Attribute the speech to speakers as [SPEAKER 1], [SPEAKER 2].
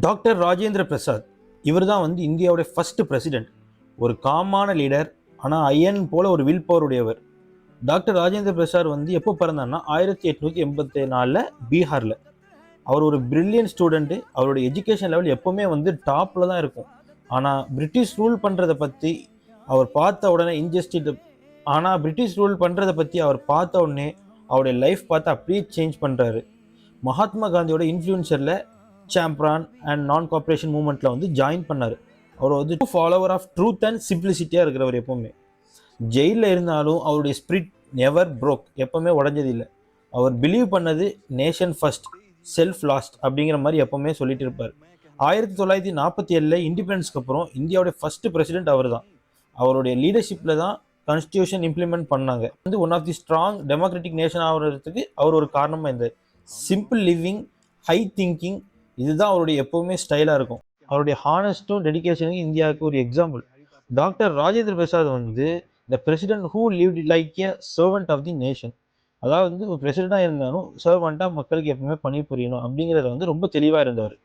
[SPEAKER 1] Doctor Rajendra Prasad இவர் தான் வந்து இந்தியாவுடைய ஃபஸ்ட்டு பிரசிடென்ட் ஒரு காமான லீடர் ஆனால் ஐயன் போல ஒரு வில் பவர் உடையவர். டாக்டர் ராஜேந்திர பிரசாத் வந்து எப்போ பிறந்தார்னா ஆயிரத்தி எட்நூற்றி எண்பத்தி நாலில் பீகாரில். அவர் ஒரு பிரில்லியன் ஸ்டூடெண்ட்டு அவருடைய எஜுகேஷன் லெவல் எப்போவுமே வந்து டாப்பில் தான் இருக்கும். ஆனால் பிரிட்டிஷ் ரூல் பண்ணுறதை பற்றி அவர் பார்த்த உடனே இன்ஜஸ்டிஸ் ஆனால் பிரிட்டிஷ் ரூல் பண்ணுறதை பற்றி அவர் பார்த்த உடனே அவருடைய லைஃப் பார்த்து அப்படியே சேஞ்ச் பண்ணுறாரு மகாத்மா காந்தியோட இன்ஃப்ளூயன்சரில் சாம்பிரான் அண்ட் நான் கார்பரேஷன் மூமெண்ட்டில் வந்து ஜாயின் பண்ணார். அவர் வந்து ஃபாலோவர் ஆஃப் ட்ரூத் அண்ட் சிம்பிளிசிட்டியாக இருக்கிறவர் எப்போவுமே. ஜெயிலில் இருந்தாலும் அவருடைய ஸ்பிரிட் நெவர் ப்ரோக் எப்போவுமே உடஞ்சதில்லை. அவர் பிலீவ் பண்ணது நேஷன் ஃபர்ஸ்ட் செல்ஃப் லாஸ்ட் அப்படிங்கிற மாதிரி எப்போவுமே சொல்லிட்டு இருப்பார். ஆயிரத்தி தொள்ளாயிரத்தி நாற்பத்தி ஏழில் இண்டிபெண்டன்ஸ்க்கு அப்புறம் இந்தியாவுடைய ஃபர்ஸ்ட் பிரசிடென்ட் அவர் தான் அவருடைய லீடர்ஷிப்பில் தான் கான்ஸ்டியூஷன் இம்ப்ளிமெண்ட் பண்ணாங்க. வந்து one of the strong democratic nation ஆகிறதுக்கு அவர் ஒரு காரணமாக இருந்தார். சிம்பிள் லிவிங் ஹை திங்கிங் இதுதான் அவருடைய எப்போவுமே ஸ்டைலாக இருக்கும். அவருடைய ஹானஸ்ட்டும் டெடிகேஷனும் இந்தியாவுக்கு ஒரு எக்ஸாம்பிள் டாக்டர் ராஜேந்திர பிரசாத் வந்து the president who live like a servant of the nation அதாவது வந்து ஒரு பிரசிடெண்டாக இருந்தாலும் சர்வெண்ட்டாக மக்களுக்கு எப்பவுமே பணி புரியணும் அப்படிங்கிறத வந்து ரொம்ப தெளிவாக இருந்தவர்.